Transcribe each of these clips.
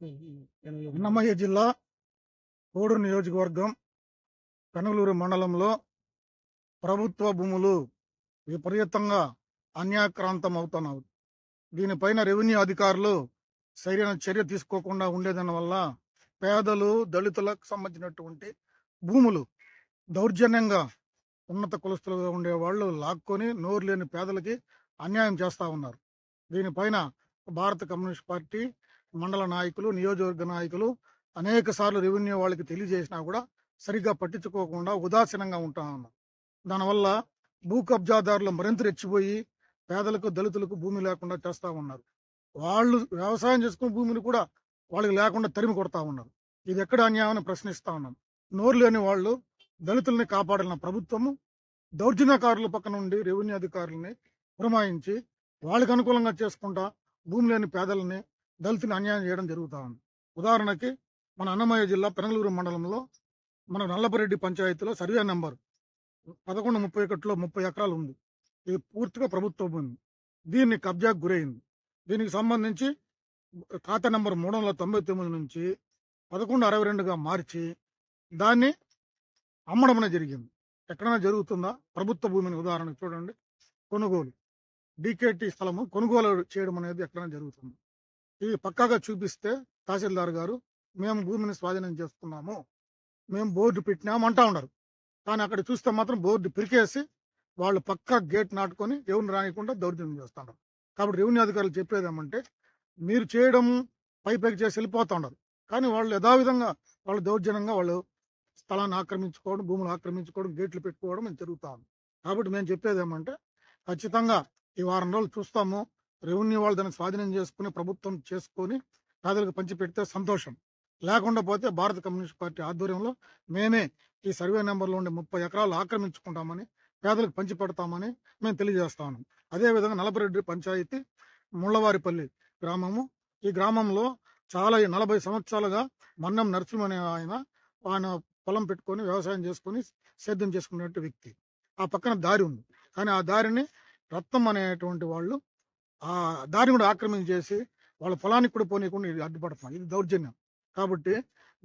అన్నమయ్య జిల్లా కోడూరు నియోజకవర్గం కనుగలూరు మండలంలో ప్రభుత్వ భూములు విపరీతంగా అన్యాక్రాంతం అవుతున్నాయి దీనిపైన రెవెన్యూ అధికారులు సరైన చర్య తీసుకోకుండా ఉండేదాని వల్ల పేదలు దళితులకు సంబంధించినటువంటి భూములు దౌర్జన్యంగా ఉన్నత కులస్తులుగా ఉండే వాళ్ళు లాక్కొని నోరు లేని పేదలకి అన్యాయం చేస్తూ ఉన్నారు. దీనిపైన భారత కమ్యూనిస్ట్ పార్టీ మండల నాయకులు నియోజకవర్గ నాయకులు అనేక సార్లు రెవెన్యూ వాళ్ళకి తెలియజేసినా కూడా సరిగ్గా పట్టించుకోకుండా ఉదాసీనంగా ఉంటా ఉన్నారు. దానివల్ల భూ కబ్జాదారులు మరింత రెచ్చిపోయి పేదలకు దళితులకు భూమి లేకుండా చేస్తూ ఉన్నారు. వాళ్ళు వ్యవసాయం చేసుకున్న భూమిని కూడా వాళ్ళకి లేకుండా తరిమి కొడతా ఉన్నారు. ఇది ఎక్కడ అన్యాయం ప్రశ్నిస్తా ఉన్నాం. నోరు లేని వాళ్ళు దళితుల్ని కాపాడాలన్న ప్రభుత్వము దౌర్జన్యకారుల పక్క నుండి రెవెన్యూ అధికారులని పురమాయించి వాళ్ళకి అనుకూలంగా చేసుకుంటా భూమి లేని పేదలని దళితుని అన్యాయం చేయడం జరుగుతూ ఉంది. ఉదాహరణకి మన అన్నమయ్య జిల్లా పెనగలూరు మండలంలో మన నల్లపరెడ్డి పంచాయతీలో సర్వే నెంబర్ పదకొండు ముప్పై ఒకటిలో ముప్పై ఎకరాలు ఉంది. ఇది పూర్తిగా ప్రభుత్వ భూమి దీన్ని కబ్జాకు గురైంది. దీనికి సంబంధించి ఖాతా నెంబర్ మూడు వందల తొంభై తొమ్మిది నుంచి పదకొండు అరవై రెండుగా మార్చి దాన్ని అమ్మడమనే జరిగింది. ఎక్కడైనా జరుగుతుందా? ప్రభుత్వ భూమిని ఉదాహరణ చూడండి. కొనుగోలు. డీకేటీ స్థలము కొనుగోలు చేయడం అనేది ఎక్కడైనా జరుగుతుంది? ఇవి పక్కాగా చూపిస్తే తహసీల్దార్ గారు మేము భూమిని స్వాధీనం చేసుకున్నాము మేము బోర్డు పెట్టినాము అంటా ఉన్నారు. కానీ అక్కడ చూస్తే మాత్రం బోర్డు పిరికేసి వాళ్ళు పక్కా గేట్ నాటుకొని ఎవరిని రానికుండా దౌర్జన్యం చేస్తున్నారు. కాబట్టి రెవెన్యూ అధికారులు చెప్పేది ఏమంటే మీరు చేయడం పై పైకి చేసి వెళ్ళిపోతూ ఉన్నారు. కానీ వాళ్ళు యథావిధంగా వాళ్ళు దౌర్జన్యంగా వాళ్ళు స్థలాన్ని ఆక్రమించుకోవడం భూములు ఆక్రమించుకోవడం గేట్లు పెట్టుకోవడం మేము జరుగుతా ఉంది. కాబట్టి మేము చెప్పేది ఏమంటే ఖచ్చితంగా ఈ వారం రోజులు చూస్తాము రెవెన్యూ వాళ్ళు దాన్ని స్వాధీనం చేసుకుని ప్రభుత్వం చేసుకొని పేదలకు పంచిపెడితే సంతోషం. లేకుండా పోతే భారత కమ్యూనిస్ట్ పార్టీ ఆధ్వర్యంలో మేమే ఈ సర్వే నెంబర్లో ఉండే ముప్పై ఎకరాలు ఆక్రమించుకుంటామని పేదలకు పంచి పెడతామని మేము తెలియజేస్తా ఉన్నాం. అదేవిధంగా నలభరెడ్డి పంచాయతీ ముళ్ళవారిపల్లి గ్రామము. ఈ గ్రామంలో చాలా నలభై సంవత్సరాలుగా మన్నం నరసింహ అనే ఆయన ఆయన పొలం పెట్టుకొని వ్యవసాయం చేసుకొని సేద్యం చేసుకునేటువంటి వ్యక్తి. ఆ పక్కన దారి ఉంది. కానీ ఆ దారిని రత్నం అనేటువంటి వాళ్ళు ఆ దారిని కూడా ఆక్రమించేసి వాళ్ళ పొలానికి కూడా పోనీయకుండా అడ్డుపడుతున్నాం. ఇది దౌర్జన్యం. కాబట్టి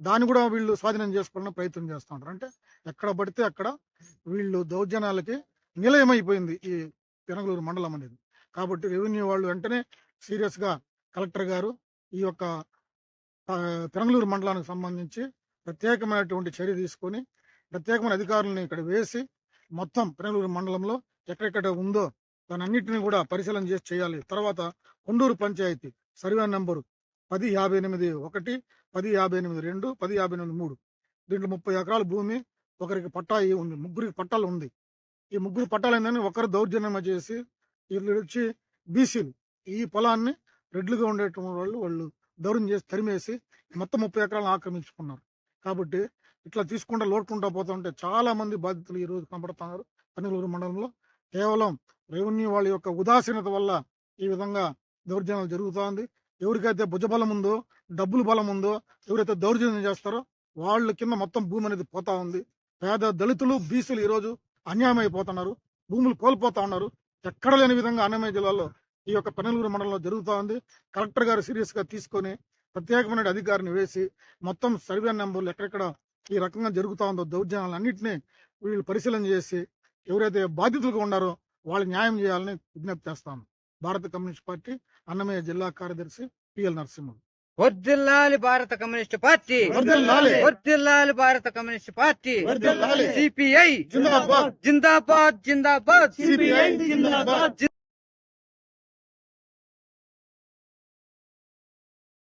దాన్ని కూడా వీళ్ళు స్వాధీనం చేసుకోవాలని ప్రయత్నం చేస్తూ ఉంటారు. అంటే ఎక్కడ పడితే అక్కడ వీళ్ళు దౌర్జన్యాలకి నిలయమైపోయింది ఈ పెనగలూరు మండలం అనేది. కాబట్టి రెవెన్యూ వాళ్ళు వెంటనే సీరియస్గా కలెక్టర్ గారు ఈ యొక్క పెనగలూరు మండలానికి సంబంధించి ప్రత్యేకమైనటువంటి చర్య తీసుకొని ప్రత్యేకమైన అధికారులను ఇక్కడ వేసి మొత్తం పెనగలూరు మండలంలో ఎక్కడెక్కడ ఉందో దాని కూడా పరిశీలన చేసి చేయాలి. తర్వాత కొండూరు పంచాయతీ సర్వే నంబరు పది యాభై ఎనిమిది ఒకటి పది యాభై ఎనిమిది రెండు పది యాభై ఎనిమిది మూడు. దీంట్లో ముప్పై ఎకరాల భూమి ఒకరికి పట్టా ఉంది ముగ్గురికి పట్టాలు ఉంది. ఈ ముగ్గురు పట్టాలు ఏందని ఒకరు దౌర్జన్యం చేసి వీళ్ళు వచ్చి బీసీలు. ఈ పొలాన్ని రెడ్లుగా ఉండేటువంటి వాళ్ళు వాళ్ళు దౌర్యం చేసి తరిమేసి మొత్తం ముప్పై ఎకరాలను ఆక్రమించుకున్నారు. కాబట్టి ఇట్లా తీసుకుంటా లోటుకుంటా పోతా ఉంటే చాలా మంది బాధితులు ఈ రోజు కనబడుతున్నారు పన్నెలూరు మండలంలో కేవలం రెవెన్యూ వాళ్ళ యొక్క ఉదాసీనత వల్ల ఈ విధంగా దౌర్జన్యాలు జరుగుతోంది. ఎవరికైతే భుజబలం ఉందో డబ్బులు బలం ఉందో ఎవరైతే దౌర్జన్యం చేస్తారో వాళ్ళ కింద మొత్తం భూమి అనేది పోతా ఉంది. పేద దళితులు బీసీలు ఈరోజు అన్యాయం అయిపోతున్నారు భూములు కోల్పోతా ఉన్నారు. ఎక్కడ లేని విధంగా అన్నమయ్య జిల్లాలో ఈ యొక్క పెనలూరు మండలంలో జరుగుతూ ఉంది. కలెక్టర్ గారు సీరియస్గా తీసుకొని ప్రత్యేకమైన అధికారిని వేసి మొత్తం సర్వే నెంబర్లు ఎక్కడెక్కడ ఈ రకంగా జరుగుతూ ఉందో దౌర్జన్యాలు అన్నింటినీ వీళ్ళు పరిశీలన చేసి ఎవరైతే బాధితులుగా ఉన్నారో వాళ్ళు న్యాయం చేయాలని విజ్ఞప్తి చేస్తాను. భారత కమ్యూనిస్ట్ పార్టీ అన్నమయ్య జిల్లా కార్యదర్శి పిఎల్ నరసింహన్ వర్ధిల్లాలి భారత కమ్యూనిస్ట్ పార్టీ. వర్ధిల్లాలి భారత కమ్యూనిస్ట్ పార్టీ. సిపిఐ. జిందాబాద్. జిందాబాద్ జిందాబాద్. సిపిఐ జిందాబాద్.